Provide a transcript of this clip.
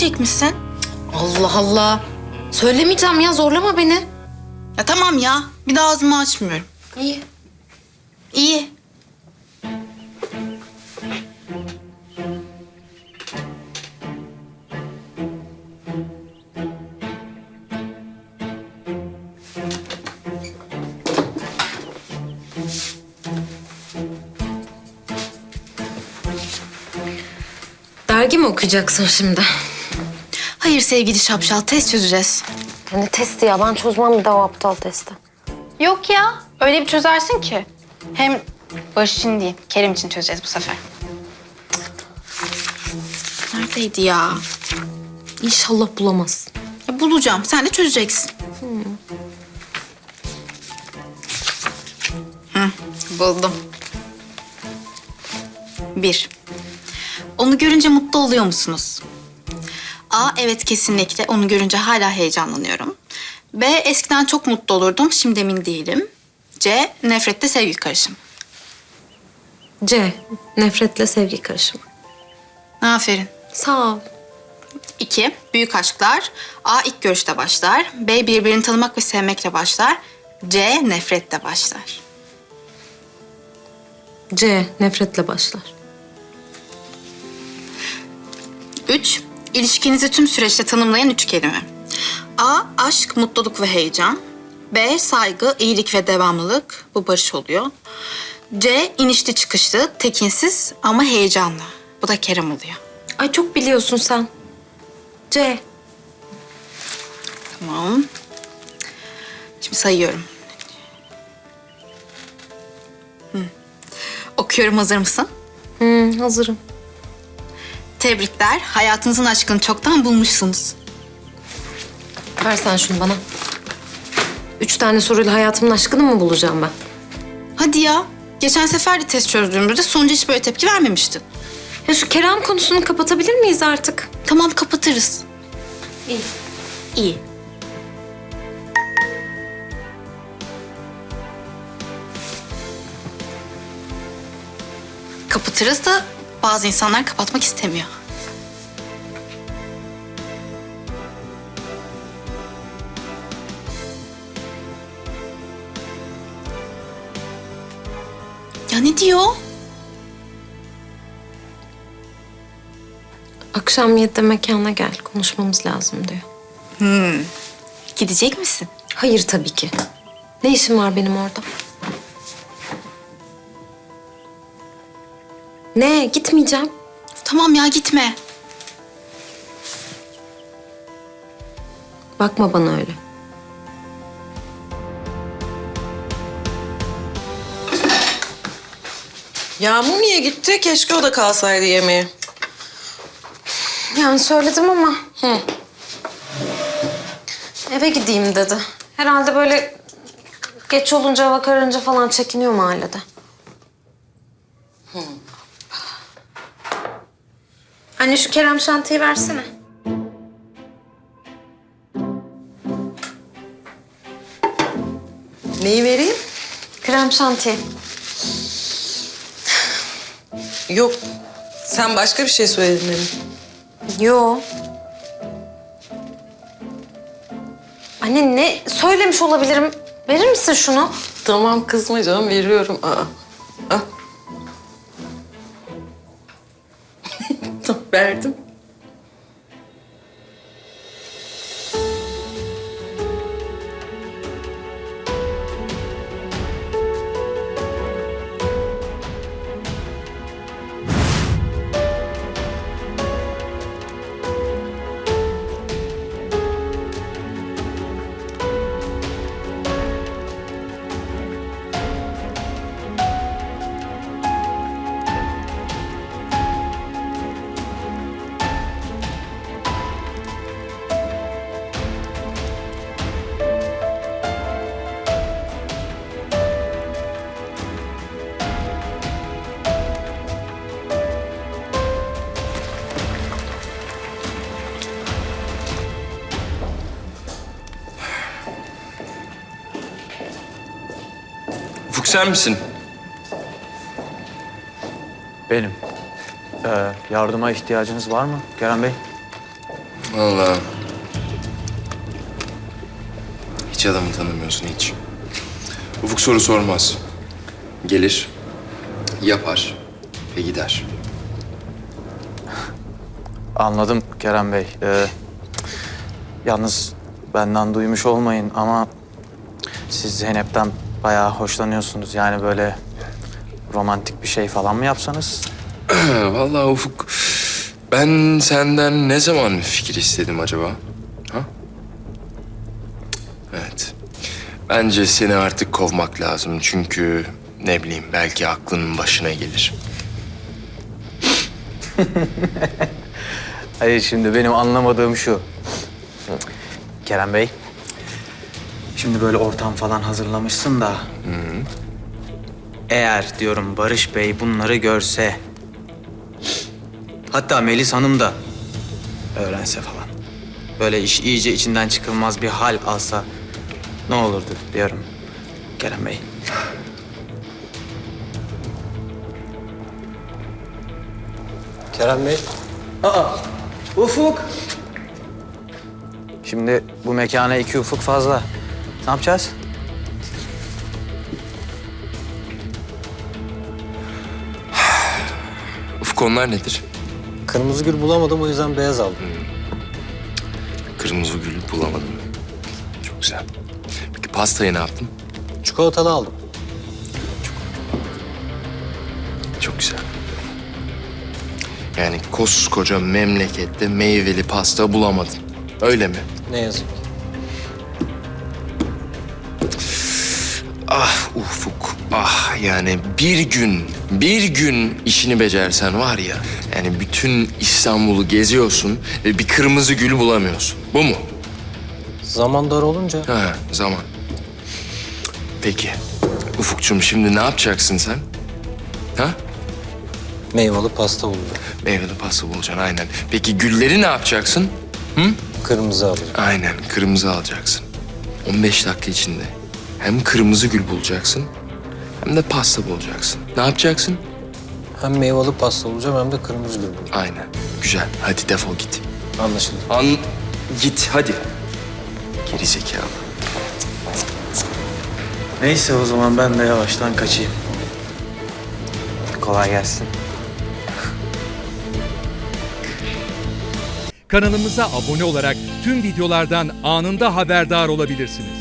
Söylemeyecek misin? Allah Allah. Söylemeyeceğim ya zorlama beni. Ya tamam ya. Bir daha ağzımı açmıyorum. İyi. İyi. Dergi mi okuyacaksın şimdi? Hayır sevgili şapşal test çözeceğiz. Ne testi ya? Ben çözmem bir daha o aptal testi. Yok ya. Öyle bir çözersin ki. Hem Barış için değil, Kerem için çözeceğiz bu sefer. Neredeydi ya? İnşallah bulamazsın. ya? Bulacağım. Sen de çözeceksin. Hı, buldum. Bir. Onu görünce mutlu oluyor musunuz? A. Evet kesinlikle. Onu görünce hala heyecanlanıyorum. B. Eskiden çok mutlu olurdum. Şimdi emin değilim. C. Nefrette sevgi karışımı. C. Nefretle sevgi karışımı. Aferin. Sağ ol. İki, büyük aşklar. A. ilk görüşte başlar. B. Birbirini tanımak ve sevmekle başlar. C. Nefretle başlar. C. Nefretle başlar. Üç, ilişkinizi tüm süreçte tanımlayan üç kelime. A. Aşk, mutluluk ve heyecan. B. Saygı, iyilik ve devamlılık. Bu barış oluyor. C. inişli çıkışlı, tekinsiz ama heyecanlı. Bu da Kerem oluyor. Ay çok biliyorsun sen. C. Tamam. Şimdi sayıyorum. Hı. Okuyorum, hazır mısın? Hı, hazırım. Tebrikler, hayatınızın aşkını çoktan bulmuşsunuz. Ver sen şunu bana. Üç tane soruyla hayatımın aşkını mı bulacağım ben? Hadi ya, geçen sefer de test çözdüğümüzde sonucu hiç böyle tepki vermemiştin. Ya şu Kerem konusunu kapatabilir miyiz artık? Tamam, kapatırız. İyi. İyi. Kapatırız da bazı insanlar kapatmak istemiyor. Ne diyor? Akşam yedide mekana gel. Konuşmamız lazım diyor. Gidecek misin? Hayır tabii ki. Ne işim var benim orada? Ne? Gitmeyeceğim. Tamam ya gitme. Bakma bana öyle. Yağmur niye gitti? Keşke o da kalsaydı yemeğe. Yani söyledim ama. Eve gideyim dedi. Herhalde böyle geç olunca hava kararınca falan çekiniyor mahallede. Anne şu Kerem şantiyi versene. Neyi vereyim? Krem şanti. Yok. Sen başka bir şey söyledin demin. Yo. Anne ne söylemiş olabilirim? Verir misin şunu? Tamam kızma canım veriyorum. Aa. Al. Tamam, Verdim. Ufuk sen misin? Benim. Ee, yardıma ihtiyacınız var mı Kerem Bey? Vallahi. Hiç adamı tanımıyorsun hiç. Ufuk soru sormaz. Gelir, yapar ve gider. Anladım Kerem Bey. Ee, yalnız benden duymuş olmayın ama siz Zeynep'ten bayağı hoşlanıyorsunuz. Yani böyle romantik bir şey falan mı yapsanız? Vallahi Ufuk, ben senden ne zaman fikir istedim acaba? Ha? Evet. Bence seni artık kovmak lazım çünkü ne bileyim belki aklının başına gelir. Hayır şimdi benim anlamadığım şu. Kerem Bey. Şimdi böyle ortam falan hazırlamışsın da. Eğer diyorum Barış Bey bunları görse. Hatta Melis Hanım da öğrense falan. Böyle iş iyice içinden çıkılmaz bir hal alsa ne olurdu diyorum Kerem Bey. Kerem Bey, Ufuk. Şimdi bu mekana iki ufuk fazla. Ne yapacağız? Ufuk onlar nedir? kırmızı gül bulamadım o yüzden beyaz aldım. Kırmızı gül bulamadım. Çok güzel. Peki pastayı ne yaptın? Çikolatalı aldım. Çok güzel. Yani koskoca memlekette meyveli pasta bulamadın. Öyle mi? Ne yazık ki. Ah Ufuk, ah yani bir gün, bir gün işini becersen var ya... ...yani bütün İstanbul'u geziyorsun ve bir kırmızı gül bulamıyorsun. Bu mu? Zaman dar olunca Ha, zaman. Peki. Ufukçum şimdi ne yapacaksın sen? Ha? meyveli pasta bulacağım. Meyveli pasta bulacaksın aynen. Peki gülleri ne yapacaksın? Kırmızı alacağım. Aynen kırmızı alacaksın. 15 dakika içinde hem kırmızı gül bulacaksın hem de pasta bulacaksın. Ne yapacaksın? Hem meyveli pasta bulacağım hem de kırmızı gül bulacağım. Aynen. Güzel. Hadi defol git. Anlaşıldı. An git hadi. Geri zekalı. Neyse o zaman ben de yavaştan kaçayım. Kolay gelsin. Kanalımıza abone olarak tüm videolardan anında haberdar olabilirsiniz.